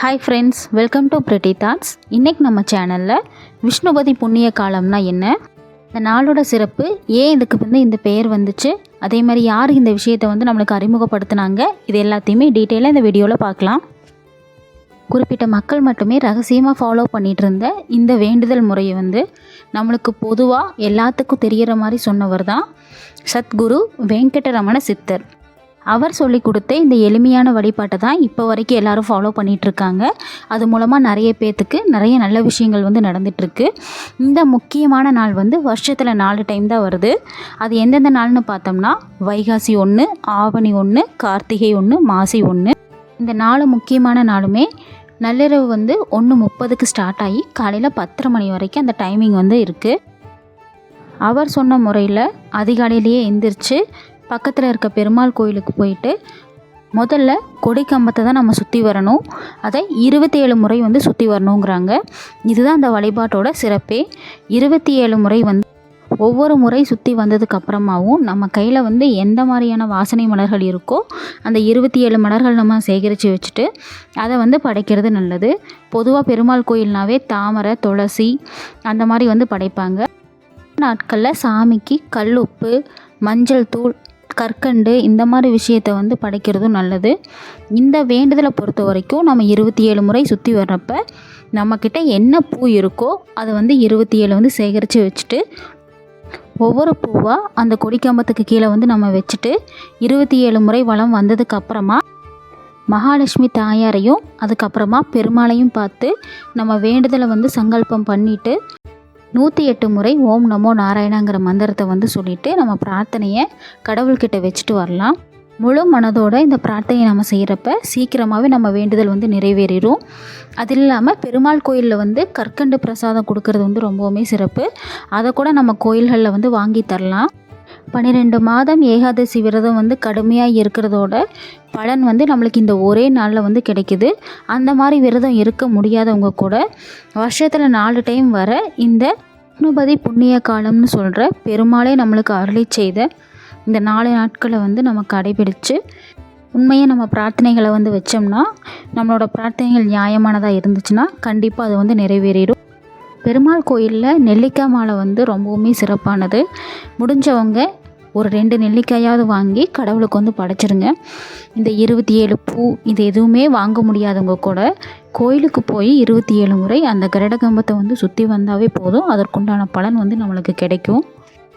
Hi friends welcome to pretty thoughts இன்றைக்கி நம்ம சேனலில் விஷ்ணுபதி புண்ணிய காலம்னா என்ன? இந்த நாளோட சிறப்பு ஏன் இதுக்கு வந்து இந்த பெயர் வந்துச்சு? அதே மாதிரி யார் இந்த விஷயத்தை வந்து நம்மளுக்கு அறிமுகப்படுத்தினாங்க? இது எல்லாத்தையுமே டீட்டெயிலாக இந்த வீடியோவில் பார்க்கலாம். குறிப்பிட்ட மக்கள் மட்டுமே ரகசியமாக ஃபாலோ பண்ணிகிட்டு இருந்த இந்த வேண்டுதல் முறையை வந்து நம்மளுக்கு பொதுவாக எல்லாத்துக்கும் தெரிகிற மாதிரி சொன்னவர் தான் சத்குரு வெங்கடரமண சித்தர். அவர் சொல்லி கொடுத்த இந்த எளிமையான வழிபாட்டை தான் இப்போ வரைக்கும் எல்லாரும் ஃபாலோ பண்ணிகிட்ருக்காங்க இருக்காங்க அது மூலமாக நிறைய பேர்த்துக்கு நிறைய நல்ல விஷயங்கள் வந்து நடந்துகிட்ருக்கு இந்த முக்கியமான நாள் வந்து வருஷத்தில் நாலு டைம் தான் வருது. அது எந்தெந்த நாள்னு பார்த்தோம்னா வைகாசி ஒன்று ஆவணி ஒன்று கார்த்திகை ஒன்று மாசி ஒன்று இந்த நாலு முக்கியமான நாளுமே நள்ளிரவு வந்து ஒன்று முப்பதுக்கு ஸ்டார்ட் ஆகி காலையில் பத்தரை மணி வரைக்கும் அந்த டைமிங் வந்து இருக்குது அவர் சொன்ன முறையில் அதிகாலையிலேயே எந்திரிச்சு பக்கத்தில் இருக்க பெருமாள் கோயிலுக்கு போயிட்டு முதல்ல கொடிக்கம்பத்தை தான் நம்ம சுற்றி வரணும். அதை இருபத்தி ஏழு முறை வந்து சுற்றி வரணுங்கிறாங்க. இதுதான் அந்த வழிபாட்டோட சிறப்பே. இருபத்தி ஏழு முறை வந்து ஒவ்வொரு முறை சுற்றி வந்ததுக்கு அப்புறமாவும் நம்ம கையில் வந்து எந்த மாதிரியான வாசனை மலர்கள் இருக்கோ அந்த இருபத்தி ஏழு மலர்கள் நம்ம சேகரித்து வச்சுட்டு அதை வந்து படைக்கிறது நல்லது. பொதுவாக பெருமாள் கோயில்னாவே தாமரை துளசி அந்த மாதிரி வந்து படைப்பாங்க. நாட்களில் சாமிக்கு கல் உப்பு மஞ்சள் தூள் கற்கண்டு இந்த மாதிரி விஷயத்த வந்து படைக்கிறதும் நல்லது. இந்த வேண்டுதலை பொறுத்த வரைக்கும் நம்ம இருபத்தி ஏழு முறை சுற்றி வர்றப்ப நம்மக்கிட்ட என்ன பூ இருக்கோ அதை வந்து இருபத்தி ஏழு வந்து சேகரித்து வச்சுட்டு ஒவ்வொரு பூவாக அந்த கொடிக்கம்பத்துக்கு கீழே வந்து நம்ம வச்சுட்டு இருபத்தி ஏழு முறை வளம் வந்ததுக்கப்புறமா மகாலட்சுமி தாயாரையும் அதுக்கப்புறமா பெருமாளையும் பார்த்து நம்ம வேண்டுதலை வந்து சங்கல்பம் பண்ணிவிட்டு நூற்றி எட்டு முறை ஓம் நமோ நாராயணாங்கிற மந்திரத்தை வந்து சொல்லிட்டு நம்ம பிரார்த்தனையை கடவுள்கிட்ட வச்சுட்டு வரலாம். முழு மனதோட இந்த பிரார்த்தனையை நம்ம செய்கிறப்ப சீக்கிரமாகவே நம்ம வேண்டுதல் வந்து நிறைவேறிடும் அது இல்லாமல் பெருமாள் கோயிலில் வந்து கற்கண்டு பிரசாதம் கொடுக்கறது வந்து ரொம்பவுமே சிறப்பு. அதை கூட நம்ம கோயில்களில் வந்து வாங்கி தரலாம். பன்னிரெண்டு மாதம் ஏகாதசி விரதம் வந்து கடுமையாக இருக்கிறதோட பலன் வந்து நம்மளுக்கு இந்த ஒரே நாளில் வந்து கிடைக்குது. அந்த மாதிரி விரதம் இருக்க முடியாதவங்க கூட வருஷத்தில் நாலு டைம் வர இந்த விஷ்ணுபதி புண்ணிய காலம்னு சொல்கிற பெருமாளே நம்மளுக்கு அருளி செய்த இந்த நாலு நாட்களை வந்து நம்ம கடைபிடித்து உண்மையை நம்ம பிரார்த்தனைகளை வந்து வச்சோம்னா நம்மளோட பிரார்த்தனைகள் நியாயமானதாக இருந்துச்சுன்னா கண்டிப்பாக அது வந்து நிறைவேறிடும். பெருமாள் கோயிலில் நெல்லிக்காய் மாலை வந்து ரொம்பவுமே சிறப்பானது. முடிஞ்சவங்க ஒரு ரெண்டு நெல்லிக்காயாவது வாங்கி கடவுளுக்கு வந்து படைச்சிருங்க. இந்த இருபத்தி ஏழு பூ இது எதுவுமே வாங்க முடியாதவங்க கூட கோயிலுக்கு போய் இருபத்தி ஏழு முறை அந்த கரடகம்பத்தை வந்து சுற்றி வந்தாவே போதும். அதற்குண்டான பலன் வந்து நம்மளுக்கு கிடைக்கும்.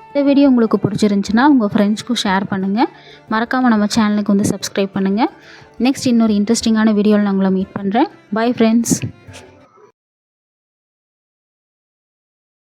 இந்த வீடியோ உங்களுக்கு பிடிச்சிருந்துச்சுன்னா உங்கள் ஃப்ரெண்ட்ஸ்க்கும் ஷேர் பண்ணுங்கள் மறக்காமல் நம்ம சேனலுக்கு வந்து சப்ஸ்கிரைப் பண்ணுங்கள் நெக்ஸ்ட் இன்னொரு இன்ட்ரெஸ்டிங்கான வீடியோவில் நான் உங்களை மீட் பண்ணுறேன் பை ஃப்ரெண்ட்ஸ்